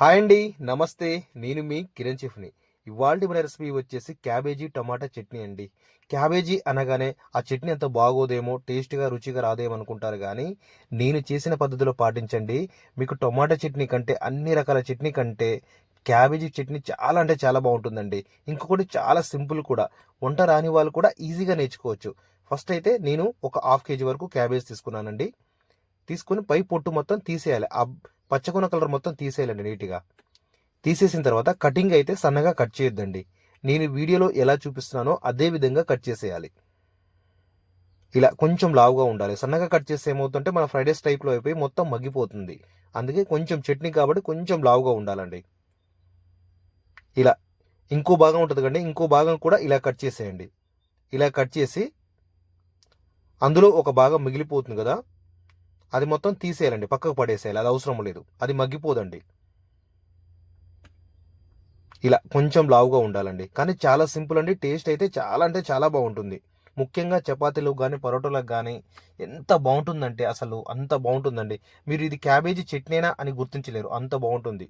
Hi అండి నమస్తే. నేను మీ కిరణ్ చెఫ్ని. ఇవాళ మన రెసిపీ వచ్చేసి క్యాబేజీ టమాటా చట్నీ అండి. క్యాబేజీ అనగానే ఆ చట్నీ అంత బాగోదేమో టేస్ట్గా రుచిగా రాదేమో అనుకుంటారు కానీ నేను చేసిన పద్ధతిలో పాటించండి. మీకు టమాటా చట్నీ కంటే అన్ని రకాల చట్నీ కంటే క్యాబేజీ చట్నీ చాలా అంటే చాలా బాగుంటుందండి. ఇంకొకటి చాలా సింపుల్ కూడా. వంట రాని వాళ్ళు కూడా ఈజీగా నేర్చుకోవచ్చు. ఫస్ట్ అయితే నేను ఒక హాఫ్ కేజీ వరకు క్యాబేజ్ తీసుకున్నానండి. తీసుకొని పై పొట్టు మొత్తం తీసేయాలి. ఆ పచ్చకున్న కలర్ మొత్తం తీసేయాలండి నీట్గా. తీసేసిన తర్వాత కటింగ్ అయితే సన్నగా కట్ చేయొద్దండి. నేను వీడియోలో ఎలా చూపిస్తున్నానో అదే విధంగా కట్ చేసేయాలి. ఇలా కొంచెం లావుగా ఉండాలి. సన్నగా కట్ చేస్తే ఏమవుతుంటే మన ఫ్రైడేస్ టైప్లో అయిపోయి మొత్తం మగ్గిపోతుంది. అందుకే కొంచెం చట్నీ కాబట్టి కొంచెం లావుగా ఉండాలండి. ఇలా ఇంకో భాగం ఉంటుంది కండి ఇంకో భాగం కూడా ఇలా కట్ చేసేయండి. ఇలా కట్ చేసి అందులో ఒక భాగం మిగిలిపోతుంది కదా అది మొత్తం తీసేయాలండి పక్కకు పడేసేయాలి అది అవసరం లేదు అది మగ్గిపోదండి. ఇలా కొంచెం లావుగా ఉండాలండి కానీ చాలా సింపుల్ అండి టేస్ట్ అయితే చాలా అంటే చాలా బాగుంటుంది. ముఖ్యంగా చపాతీలకు కానీ పరోటాలకు కానీ ఎంత బాగుంటుందంటే అసలు అంత బాగుంటుందండి. మీరు ఇది క్యాబేజీ చట్నీనా అని గుర్తించలేరు అంత బాగుంటుంది.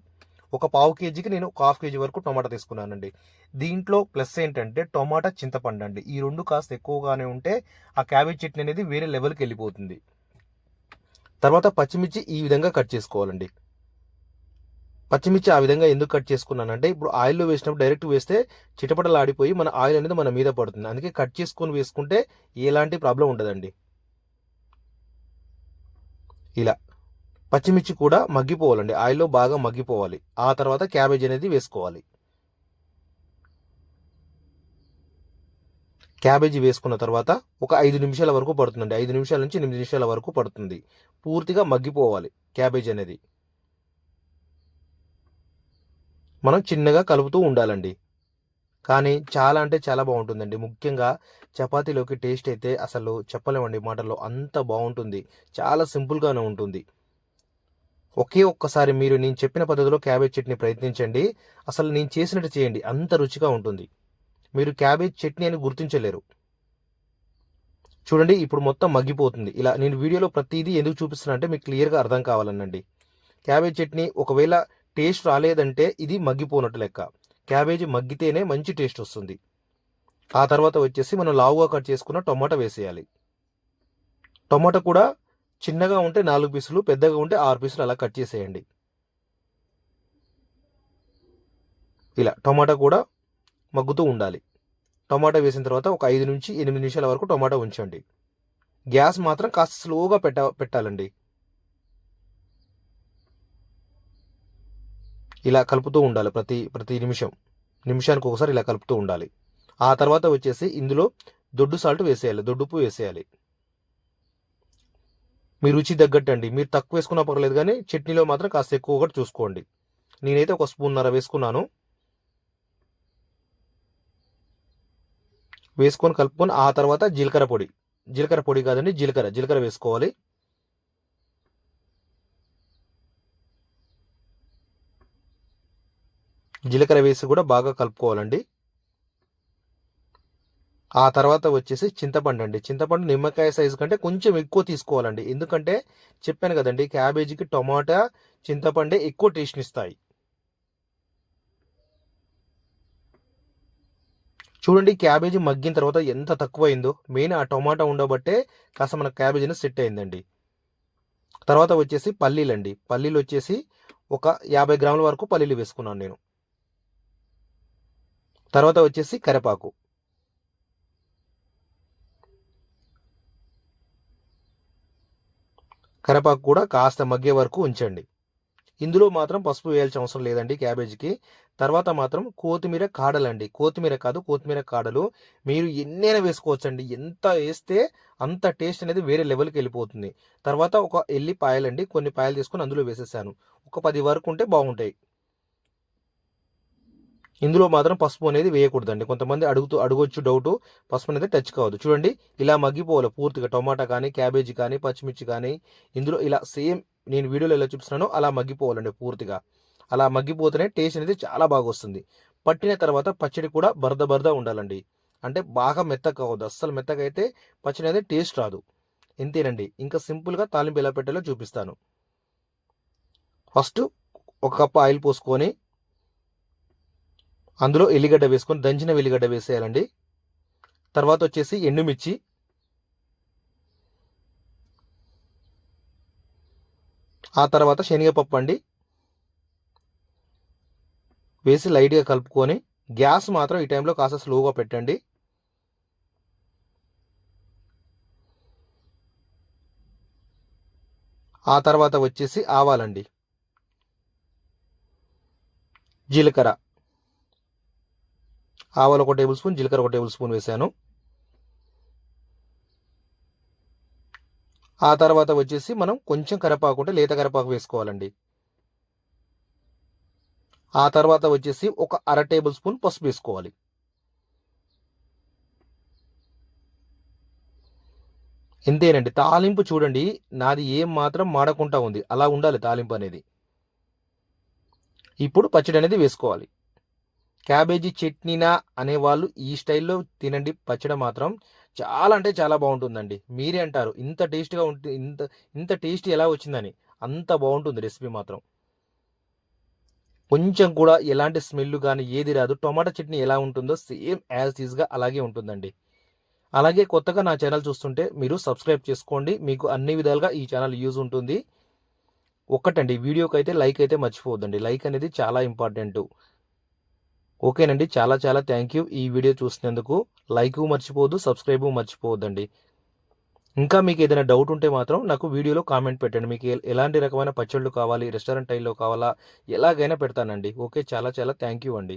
ఒక పావు కేజీకి నేను ఒక హాఫ్ కేజీ వరకు టమాటా తీసుకున్నానండి. దీంట్లో ప్లస్ ఏంటంటే టమాటా చింతపండు అండి ఈ రెండు కాస్త ఎక్కువగానే ఉంటే ఆ క్యాబేజ్ చట్నీ అనేది వేరే లెవెల్కి వెళ్ళిపోతుంది. తర్వాత పచ్చిమిర్చి ఈ విధంగా కట్ చేసుకోవాలండి. పచ్చిమిర్చి ఆ విధంగా ఎందుకు కట్ చేసుకున్నానంటే ఇప్పుడు ఆయిల్లో వేసినప్పుడు డైరెక్ట్ వేస్తే చిటపటలు ఆడిపోయి మన ఆయిల్ అనేది మన మీద పడుతుంది. అందుకే కట్ చేసుకొని వేసుకుంటే ఎలాంటి ప్రాబ్లం ఉండదండి. ఇలా పచ్చిమిర్చి కూడా మగ్గిపోవాలండి. ఆయిల్లో బాగా మగ్గిపోవాలి. ఆ తర్వాత క్యాబేజ్ అనేది వేసుకోవాలి. క్యాబేజీ వేసుకున్న తర్వాత ఒక ఐదు నిమిషాల వరకు పడుతుందండి. ఐదు నిమిషాల నుంచి ఎనిమిది నిమిషాల వరకు పడుతుంది. పూర్తిగా మగ్గిపోవాలి క్యాబేజ్ అనేది. మనం చిన్నగా కలుపుతూ ఉండాలండి. కానీ చాలా అంటే చాలా బాగుంటుందండి. ముఖ్యంగా చపాతీలోకి టేస్ట్ అయితే అసలు చెప్పలేమండి. మాటల్లో అంత బాగుంటుంది. చాలా సింపుల్గానే ఉంటుంది. ఒకే ఒక్కసారి మీరు నేను చెప్పిన పద్ధతిలో క్యాబేజ్ చట్నీ ప్రయత్నించండి. అసలు నేను చేసినట్టు చేయండి. అంత రుచిగా ఉంటుంది. మీరు క్యాబేజ్ చట్నీ అని గుర్తించలేరు. చూడండి ఇప్పుడు మొత్తం మగ్గిపోతుంది. ఇలా నేను వీడియోలో ప్రతిదీ ఎందుకు చూపిస్తున్నా అంటే మీకు క్లియర్గా అర్థం కావాలనండి. క్యాబేజ్ చట్నీ ఒకవేళ టేస్ట్ రాలేదంటే ఇది మగ్గిపోనట్టు లెక్క. క్యాబేజీ మగ్గితేనే మంచి టేస్ట్ వస్తుంది. ఆ తర్వాత వచ్చేసి మనం లావుగా కట్ చేసుకున్న టొమాటో వేసేయాలి. టొమాటో కూడా చిన్నగా ఉంటే నాలుగు పీసులు పెద్దగా ఉంటే ఆరు పీసులు అలా కట్ చేసేయండి. ఇలా టొమాటో కూడా మగ్గుతూ ఉండాలి. టొమాటో వేసిన తర్వాత ఒక ఐదు నుంచి ఎనిమిది నిమిషాల వరకు టమాటా ఉంచండి. గ్యాస్ మాత్రం కాస్త స్లోగా పెట్ట పెట్టాలండి. ఇలా కలుపుతూ ఉండాలి ప్రతి ప్రతి నిమిషం. నిమిషానికి ఒకసారి ఇలా కలుపుతూ ఉండాలి. ఆ తర్వాత వచ్చేసి ఇందులో దొడ్డు సాల్ట్ వేసేయాలి దొడ్డుపు వేసేయాలి. మీ రుచి తగ్గట్టు అండి మీరు తక్కువ వేసుకున్నా పర్లేదు కానీ చట్నీలో మాత్రం కాస్త ఎక్కువ చూసుకోండి. నేనైతే ఒక స్పూన్నర వేసుకున్నాను. వేసుకొని కలుపుకొని ఆ తర్వాత జీలకర్ర పొడి. జీలకర్ర పొడి కాదండి జీలకర్ర. జీలకర్ర వేసుకోవాలి. జీలకర్ర వేసి కూడా బాగా కలుపుకోవాలండి. ఆ తర్వాత వచ్చేసి చింతపండు అండి. చింతపండు నిమ్మకాయ సైజు కంటే కొంచెం ఎక్కువ తీసుకోవాలండి. ఎందుకంటే చెప్పాను కదండి క్యాబేజీకి టమాటా చింతపండే ఎక్కువ టేస్ట్ ఇస్తాయి చూడండి క్యాబేజీ మగ్గిన తర్వాత ఎంత తక్కువ మెయిన్ ఆ టమాటా ఉండబట్టే కాస్త మన క్యాబేజీని సెట్ అయిందండి. తర్వాత వచ్చేసి పల్లీలు అండి పల్లీలు వచ్చేసి ఒక యాభై గ్రాముల వరకు పల్లీలు వేసుకున్నాను నేను. తర్వాత వచ్చేసి కరివేపాకు. కరివేపాకు కూడా కాస్త మగ్గే వరకు ఉంచండి. ఇందులో మాత్రం పసుపు వేయాల్సిన అవసరం లేదండి క్యాబేజీకి. తర్వాత మాత్రం కొత్తిమీర కాడలండి. కొత్తిమీర కాదు కొత్తిమీర కాడలు మీరు ఎన్నైనా వేసుకోవచ్చండి. ఎంత వేస్తే అంత టేస్ట్ అనేది వేరే లెవెల్కి వెళ్ళిపోతుంది. తర్వాత ఒక ఎల్లి అండి కొన్ని పాయలు తీసుకొని అందులో వేసేసాను. ఒక పది వరకు ఉంటే బాగుంటాయి. ఇందులో మాత్రం పసుపు అనేది వేయకూడదండి. కొంతమంది అడుగుతూ అడగొచ్చు డౌట్. పసుపు అనేది టచ్ కావద్దు. చూడండి ఇలా మగ్గిపోవాలి పూర్తిగా. టమాటా కానీ క్యాబేజీ కానీ పచ్చిమిర్చి కానీ ఇందులో ఇలా సేమ్ నేను వీడియోలో ఎలా చూపిస్తున్నానో అలా మగ్గిపోవాలండి పూర్తిగా. అలా మగ్గిపోతేనే టేస్ట్ అనేది చాలా బాగా వస్తుంది. పట్టిన తర్వాత పచ్చడి కూడా బరద బరద ఉండాలండి. అంటే బాగా మెత్తగా కావద్దు. అస్సలు మెత్తగా అయితే పచ్చడి అనేది టేస్ట్ రాదు. ఇంతేనండి. ఇంకా సింపుల్గా తాలింపు ఎలా పెట్టాలో చూపిస్తాను. ఫస్ట్ ఒక కప్పు ఆయిల్ పోసుకొని అందులో ఎల్లిగడ్డ వేసుకొని దంచిన వెల్లిగడ్డ వేసేయాలండి. తర్వాత వచ్చేసి ఎండుమిర్చి ఆ తర్వాత శనగపప్పు అండి. వేసి లైట్గా కలుపుకొని గ్యాస్ మాత్రం ఈ టైంలో కాస్త స్లోగా పెట్టండి. ఆ తర్వాత వచ్చేసి ఆవాలండి. జీలకర్ర. ఆవాలు ఒక టేబుల్ స్పూన్ జీలకర్ర ఒక టేబుల్ స్పూన్ వేసాను. ఆ తర్వాత వచ్చేసి మనం కొంచెం కరివేపాకు ఉంటే లేత కరివేపాకు వేసుకోవాలండి. ఆ తర్వాత వచ్చేసి ఒక అర టేబుల్ స్పూన్ పసుపు వేసుకోవాలి. ఇంతేనండి. తాలింపు చూడండి నాది ఏం మాత్రం మాడకుండా ఉంది. అలా ఉండాలి తాలింపు అనేది. ఇప్పుడు పచ్చడి అనేది వేసుకోవాలి. క్యాబేజీ చట్నీనా అనేవాళ్ళు ఈ స్టైల్లో తినండి. పచ్చడి మాత్రం చాలా అంటే చాలా బాగుంటుందండి. మీరే అంటారు ఇంత టేస్ట్గా ఉంటుంది ఇంత ఇంత టేస్ట్ ఎలా వచ్చిందని. అంత బాగుంటుంది రెసిపీ మాత్రం. కొంచెం కూడా ఎలాంటి స్మెల్ కానీ ఏది రాదు. టొమాటో చట్నీ ఎలా ఉంటుందో సేమ్ యాజ్ ఈజ్గా అలాగే ఉంటుందండి. అలాగే కొత్తగా నా ఛానల్ చూస్తుంటే మీరు సబ్స్క్రైబ్ చేసుకోండి. మీకు అన్ని విధాలుగా ఈ ఛానల్ యూజ్ ఉంటుంది. ఒక్కటండి వీడియోకి అయితే లైక్ అయితే మర్చిపోవద్దండి. లైక్ అనేది చాలా ఇంపార్టెంట్. ఓకేనండి. చాలా చాలా థ్యాంక్ యూ ఈ వీడియో చూసినందుకు. లైక్ మర్చిపోవద్దు సబ్స్క్రైబ్ మర్చిపోవద్దండి. ఇంకా మీకు ఏదైనా డౌట్ ఉంటే మాత్రం నాకు వీడియోలో కామెంట్ పెట్టండి. మీకు ఎలాంటి రకమైన పచ్చళ్ళు కావాలి రెస్టారెంట్ టైల్లో కావాలా ఎలాగైనా పెడతానండి. ఓకే చాలా చాలా థ్యాంక్ యూ అండి.